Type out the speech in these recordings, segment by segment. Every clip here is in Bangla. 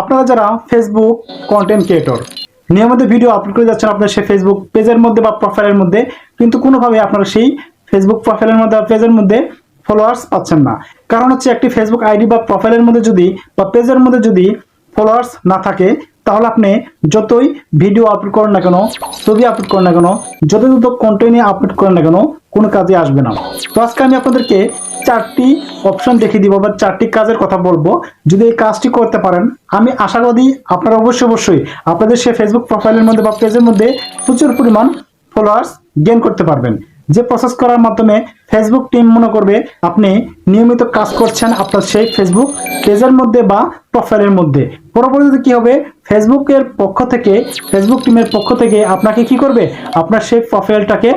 আপনারা যারা ফেসবুক কন্টেন্ট ক্রিয়েটর নিয়মিত ভিডিও আপলোড করে যাচ্ছেন আপনার সেই ফেসবুক পেজের মধ্যে বা প্রোফাইলের মধ্যে, কিন্তু কোনোভাবে আপনারা সেই ফেসবুক প্রোফাইলের মধ্যে পেজের মধ্যে ফলোয়ার্স পাচ্ছেন না। কারণ হচ্ছে একটি ফেসবুক আইডি বা প্রোফাইলের মধ্যে যদি বা পেজের মধ্যে যদি ফলোয়ার্স না থাকে, তাহলে আপনি যতই ভিডিও আপলোড করেন না কেন, ছবি আপলোড করেন না কেন যত যত কন্টেন্ট আপলোড করেন না কেন, কোনো কাজে আসবে না। তো আজকে আমি আপনাদেরকে চারটি অপশন দেখিয়ে দিব বা চারটি কাজের কথা বলব। যদি এই কাজটি করতে পারেন, আমি আশাবাদী আপনারা অবশ্যই অবশ্যই আপনাদের সে ফেসবুক প্রোফাইলের মধ্যে বা পেজের মধ্যে প্রচুর পরিমাণ ফলোয়ার্স গেইন করতে পারবেন। যে প্রসেস করার মাধ্যমে ফেসবুক টিম মনে করবে, আপনি নিয়মিত কাজ করছেন আপনার সেই ফেসবুক পেজের মধ্যে বা প্রোফাইলের মধ্যে। পরবর্তীতে কি হবে? ফেসবুকের পক্ষ থেকে ফেসবুক টিমের পক্ষ থেকে আপনাকে কি করবে? আপনার সেই প্রোফাইলটাকে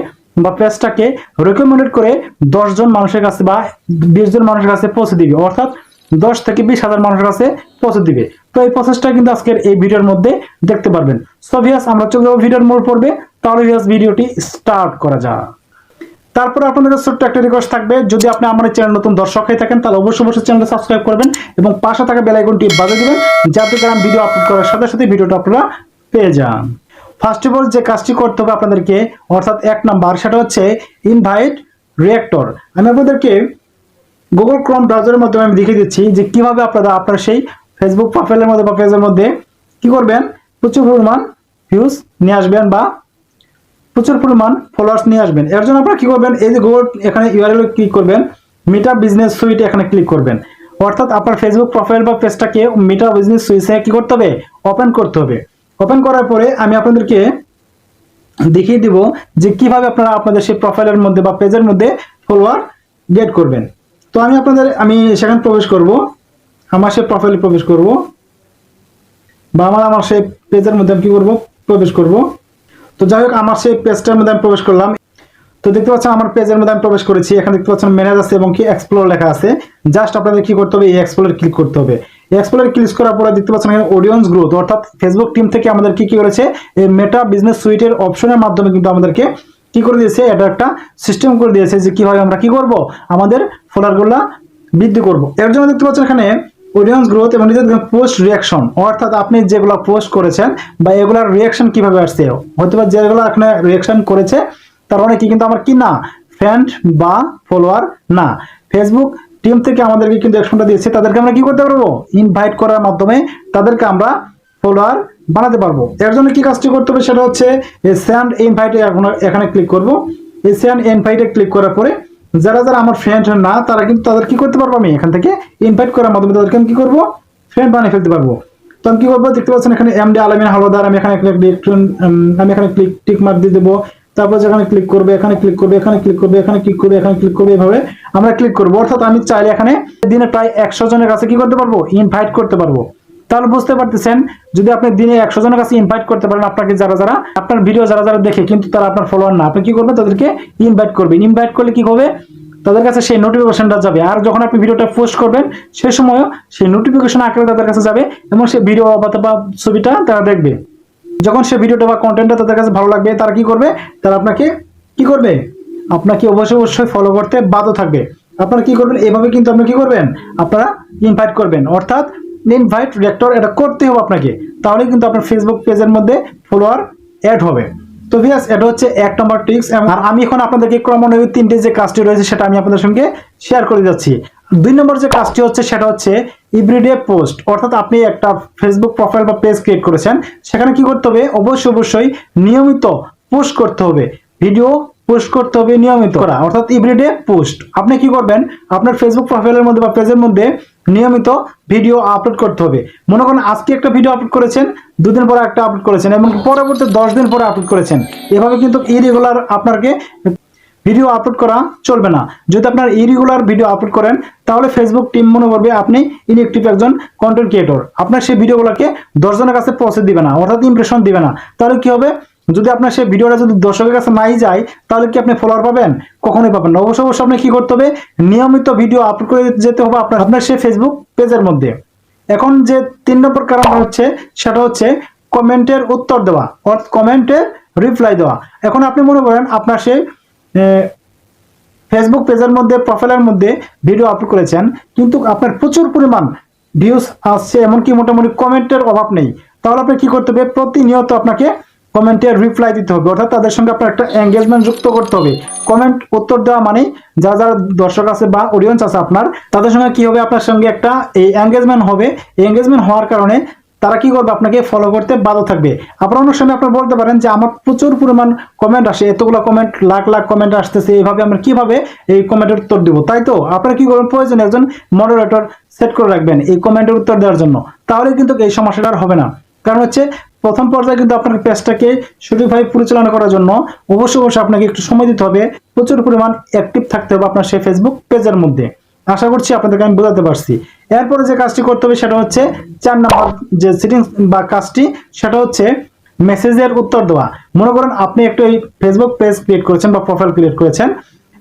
বা পেজটাকে রেকমেন্ডেড করে দশজন মানুষের কাছে বা বিশ জন মানুষের কাছে পৌঁছে দিবে। অর্থাৎ দশ থেকে বিশ হাজার মানুষের কাছে পৌঁছে দিবে। তো এই প্রসেসটা কিন্তু আজকের এই ভিডিওর মধ্যে দেখতে পারবেন। সো আমরা চলে যাব ভিডিওর মূল পড়বে তাহলে ভিয়াস ভিডিওটি স্টার্ট করা যাক। তারপরে আপনাদের ছোট্ট একটা রিকোয়েস্ট থাকবে। যদি আপনি আমার চ্যানেল নতুন দর্শক হয়ে থাকেন, তাহলে অবশ্যই অবশ্যই চ্যানেলটা সাবস্ক্রাইব করবেন এবং পাশে থাকা বেল আইকনটি বাজিয়ে দিবেন, যাতে করে আমি ভিডিও আপলোড করার সাথে সাথে ভিডিওটা আপনারা পেয়ে যান। ফার্স্ট অফ অল যে কাজটি করতে হবে আপনাদেরকে, অর্থাৎ এক নাম্বার, সেটা হচ্ছে ইনভাইট রিয়েক্টর আমি আপনাদেরকে গুগল ক্রোম ব্রাউজারের মাধ্যমে আমি দেখিয়ে দিচ্ছি যে কীভাবে আপনারা, আপনার সেই ফেসবুক প্রোফাইলের মধ্যে বা পেজের মধ্যে কি করবেন? প্রচুর পরিমাণ ভিউজ নিয়ে আসবেন বা প্রচুর পরিমাণ ফলোয়ার্স নিয়ে আসবেন। এর জন্য আপনারা কি করবেন? এই যে গুগল এখানে ইউআরএল ক্লিক করবেন মিটা বিজনেস সুইট এখানে ক্লিক করবেন। অর্থাৎ আপনার ফেসবুক প্রোফাইল বা পেজটাকে মিটা বিজনেস সুইটে কি করতে হবে? ওপেন করতে হবে। ওপেন করার পরে আমি আপনাদেরকে দেখিয়ে দিব যে কীভাবে আপনারা আপনাদের সেই প্রোফাইলের মধ্যে বা পেজের মধ্যে ফলোয়ার গেট করবেন। তো আমি আপনাদের, আমি সেখানে প্রবেশ করব, আমার সেই প্রোফাইলে প্রবেশ করব, বা আমার আমার সেই পেজের মধ্যে আমি কি করব, প্রবেশ করব। তো যাই হোক, আমার সেই পেজটার মধ্যে আমি প্রবেশ করলাম। তো দেখতে পাচ্ছেন, আমার পেজের মধ্যে আমি প্রবেশ করেছি। এখানে দেখতে পাচ্ছেন ম্যানেজ আছে এবং কি এক্সপ্লোর লেখা আছে। জাস্ট আপনাদের কি করতে হবে, এই এক্সপ্লোর ক্লিক করতে হবে। এক্সপ্লোর ক্লিক করার পরে দেখতে পাচ্ছেন এখানে অডিয়েন্স গ্রোথ অর্থাৎ ফেসবুক টিম থেকে আমাদের কি কি করেছে? এই মেটা বিজনেস সুইটের অপশনের মাধ্যমে কিন্তু আমাদেরকে কি করে দিয়েছে? এটা একটা সিস্টেম করে দিয়েছে যে কীভাবে আমরা কি করব? আমাদের ফলোয়ারগুলা বৃদ্ধি করব। এর জন্য দেখতে পাচ্ছেন এখানে অডিয়েন্স গ্রোথ এবং পোস্ট রিয়াকশন অর্থাৎ আপনি যেগুলো পোস্ট করেছেন বা এগুলার রিয়াকশন কীভাবে আসছে? হয়তো বা যেগুলো এখানে রিয়াকশন করেছে, তার মানে কি? কিন্তু আমার কি না? ফ্রেন্ড বা ফলোয়ার না। ফেসবুক টিম থেকে আমাদেরকে কিন্তু অ্যাকশনটা দিয়েছে, তাদেরকে আমরা কি করতে পারব? ইনভাইট করার মাধ্যমে তাদেরকে আমরা ফলোয়ার বানাতে পারব। এর জন্য কি কাজটি করতে হবে সেটা হচ্ছে স্যান্ড ইনভাইটে এখানে ক্লিক করব। এই স্যান্ড ইনভাইটে ক্লিক করার পরে যারা যারা আমার ফ্রেন্ড না, তারা কিন্তু তাদের কি করতে পারব আমি? এখান থেকে ইনভাইট করার মাধ্যমে তাদেরকে আমি কি করব? ফ্রেন্ড বানিয়ে ফেলতে পারব। তো আমি কি করব? দেখতে পাচ্ছেন এখানে এমডি আলমিন হাওলাদার আমি এখানে ক্লিক আমি এখানে ক্লিক টিক মার্ক দিয়ে দেবো। তারপর যেখানে ক্লিক করবে, এখানে ক্লিক করবে, এখানে ক্লিক করবে, এখানে ক্লিক করবে, এখানে ক্লিক করবে, এভাবে আমরা ক্লিক করব। অর্থাৎ আমি চাইলে এখানে দিনে প্রায় একশো জনের কাছে কি করতে পারব? ইনভাইট করতে পারব। তাহলে বুঝতে পারতেছেন, যদি আপনি দিনে একশো জনের কাছে ইনভাইট করতে পারেন, আপনাকে যারা যারা, আপনার ভিডিও যারা যারা দেখে, কিন্তু তারা আপনার ফলোয়ার না, আপনি কি করবেন? তাদেরকে ইনভাইট করবেন। ইনভাইট করলে কি হবে? তাদের কাছে সেই নোটিফিকেশনটা যাবে। আর যখন আপনি ভিডিওটা পোস্ট করবেন সেই সময়ও সেই নোটিফিকেশন আকারে তাদের কাছে যাবে এবং সেই ভিডিও বা ছবিটা তারা দেখবে। যখন সে ভিডিওটা বা কন্টেন্টটা তাদের কাছে ভালো লাগবে, তারা কি করবে? তারা আপনাকে কি করবে? আপনাকে অবশ্যই অবশ্যই ফলো করতে বাধ্য থাকবে। আপনারা কি করবেন? এভাবে কিন্তু আপনি কি করবেন? আপনারা ইনভাইট করবেন। অর্থাৎ ইনভাইট রেক্টর এটা করতে হবে আপনাকে। তাহলে কিন্তু আপনার ফেসবুক পেজের মধ্যে ফলোয়ার অ্যাড হবে। তো ভিয়াস এটা হচ্ছে এক নম্বর টিক্স আর আমি এখন আপনাদেরকে ক্রমান্বয়ে তিনটে যে কাজটি রয়েছে সেটা আমি আপনাদের সঙ্গে শেয়ার করে যাচ্ছি দুই নম্বর যে কাজটি হচ্ছে সেটা হচ্ছে এভরিডে পোস্ট অর্থাৎ আপনি একটা ফেসবুক প্রোফাইল বা পেজ ক্রিয়েট করেছেন সেখানে কি করতে হবে? অবশ্যই অবশ্যই নিয়মিত পোস্ট করতে হবে। ভিডিও পোস্ট করতে হবে নিয়মিত। করা। অর্থাৎ এভরিডে পোস্ট আপনি কি করবেন? আপনার ফেসবুক প্রোফাইলের মধ্যে বা পেজের মধ্যে নিয়মিত ভিডিও আপলোড করতে হবে। মনে করেন আজকে একটা ভিডিও আপলোড করেছেন দুদিন পরে একটা আপলোড করেছেন এবং পরবর্তী দশ দিন পরে আপলোড করেছেন। এভাবে কিন্তু ইরেগুলার আপনাকে ভিডিও আপলোড করা চলবে না। যদি আপনার ইরেগুলার ভিডিও আপলোড করেন, তাহলে ফেসবুক টিম মনে করবে আপনি ইনএক্টিভ একজন কন্টেন্ট ক্রিয়েটর আপনার সেই ভিডিওগুলোকে দশজনের কাছে পৌঁছে দিবে না, অর্থাৎ ইমপ্রেশন দিবে না। তাহলে কি হবে? যদি আপনার সেই ভিডিওটা যদি দর্শকের কাছে নাই যায়, তাহলে কি আপনি ফলোয়ার পাবেন? কখনোই পাবেন না। অবশ্যই অবশ্যই আপনি কি করতে হবে? নিয়মিত ভিডিও আপলোড করে যেতে হবে আপনার আপনার সেই ফেসবুক পেজের মধ্যে। এখন যে তিন নম্বর কারণ হচ্ছে, সেটা হচ্ছে কমেন্টের উত্তর দেওয়া, অর্থাৎ কমেন্টের রিপ্লাই দেওয়া। এখন আপনি মনে করেন আপনার সেই ফেসবুক পেজের মধ্যে প্রোফাইলের মধ্যে ভিডিও আপলোড করেছেন, কিন্তু আপনার প্রচুর পরিমাণ ভিউজ আসছে, এমনকি মোটামুটি কমেন্টের অভাব নেই। তাহলে আপনি কি করতে হবে? প্রতিনিয়ত আপনাকে কমেন্টের রিপ্লাই দিতে হবে, অর্থাৎ তাদের সঙ্গে আপনার একটা এঙ্গেজমেন্ট যুক্ত করতে হবে। কমেন্ট উত্তর দেওয়া মানে যা যার দর্শক আছে বা অডিয়েন্স আছে আপনার, তাদের সঙ্গে কি হবে? আপনার সঙ্গে একটা এই এঙ্গেজমেন্ট হবে। এঙ্গেজমেন্ট হওয়ার কারণে তারা কি করবে? আপনাকে ফলো করতে বাধ্য থাকবে। আপনার অনেক সময় আপনার বলতে পারেন যে, আমার প্রচুর পরিমাণ কমেন্ট আসে, এতগুলো কমেন্ট লাখ লাখ কমেন্ট আসতেছে এইভাবে আমরা কীভাবে এই কমেন্টের উত্তর দেবো? তাই তো? আপনারা কি করবেন? প্রয়োজন একজন মডারেটর সেট করে রাখবেন এই কমেন্টের উত্তর দেওয়ার জন্য। তাহলে কিন্তু এই সমস্যাটা আর হবে না। কারণ হচ্ছে, প্রথম পর্যায়ে কিন্তু আপনার পেজটাকে সঠিকভাবে পরিচালনা করার জন্য অবশ্যই অবশ্যই আপনাকে একটু সময় দিতে হবে। প্রচুর পরিমাণ অ্যাক্টিভ থাকতে হবে আপনার সেই ফেসবুক পেজের মধ্যে। আশা করছি আপনাদেরকে আমি বোঝাতে পারছি। এরপরে যে কাজটি করতে হবে সেটা হচ্ছে চার নম্বর যে সেটিংস বা কাজটি, সেটা হচ্ছে মেসেজের উত্তর দেওয়া। মনে করেন আপনি একটা ফেসবুক পেজ ক্রিয়েট করেছেন বা প্রোফাইল ক্রিয়েট করেছেন।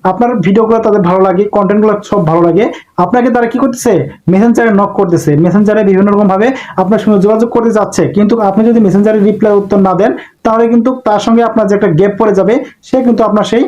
আপনার ভিডিওগুলো তাদের ভালো লাগে কন্টেন্টগুলো সব ভালো লাগে। আপনাকে তারা কি করতেছে? মেসেঞ্জারে নক করতেছে। মেসেঞ্জারে বিভিন্ন রকম ভাবে আপনার সঙ্গে যোগাযোগ করতে যাচ্ছে। কিন্তু আপনি যদি মেসেঞ্জারে রিপ্লাই উত্তর না দেন, তাহলে কিন্তু তার সঙ্গে আপনার যে একটা গ্যাপ পড়ে যাবে, সে কিন্তু আপনার সেই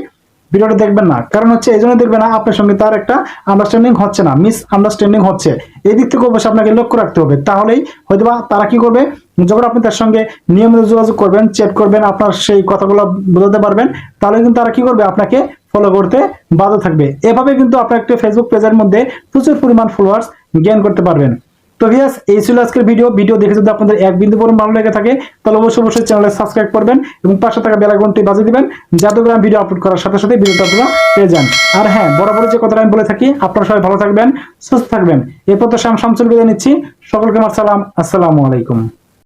ভিডিওটা দেখবেন না। কারণ হচ্ছে এই জন্য দেখবেন না আপনার সঙ্গে তার একটা আন্ডারস্ট্যান্ডিং হচ্ছে না মিস আন্ডারস্ট্যান্ডিং হচ্ছে। এই দিক থেকে অবশ্যই আপনাকে লক্ষ্য রাখতে হবে। তাহলেই হয়তো বা তারা কি করবে? যখন আপনি তার সঙ্গে নিয়মিত যোগাযোগ করবেন চেক করবেন, আপনার সেই কথাগুলো বোঝাতে পারবেন তাহলে কিন্তু তারা কি করবে? আপনাকে ফলো করতে বাধ্য থাকবে। এভাবে কিন্তু আপনার একটা ফেসবুক পেজের মধ্যে প্রচুর পরিমাণ ফলোয়ার্স গেইন করতে পারবেন। তো ভিয়াস এই ছিল আজকের ভিডিও ভিডিও দেখে যদি আপনাদের এক বিন্দু পরিমাণ ভালো লেগে থাকে, তাহলে অবশ্যই অবশ্যই চ্যানেলে সাবস্ক্রাইব করবেন এবং পাশে থাকা বেলাগনটি বাজিয়ে দিবেন, যাতে করে ভিডিও আপলোড করার সাথে সাথে ভিডিওটা আপনারা পেয়ে যান। আর হ্যাঁ বরাবর যে কথাটা আমি বলে থাকি, আপনারা সবাই ভালো থাকবেন, সুস্থ থাকবেন। এরপর তো আমি শামসুল বিদায় নিচ্ছি। সকলকে আমার সালাম আসসালামু আলাইকুম।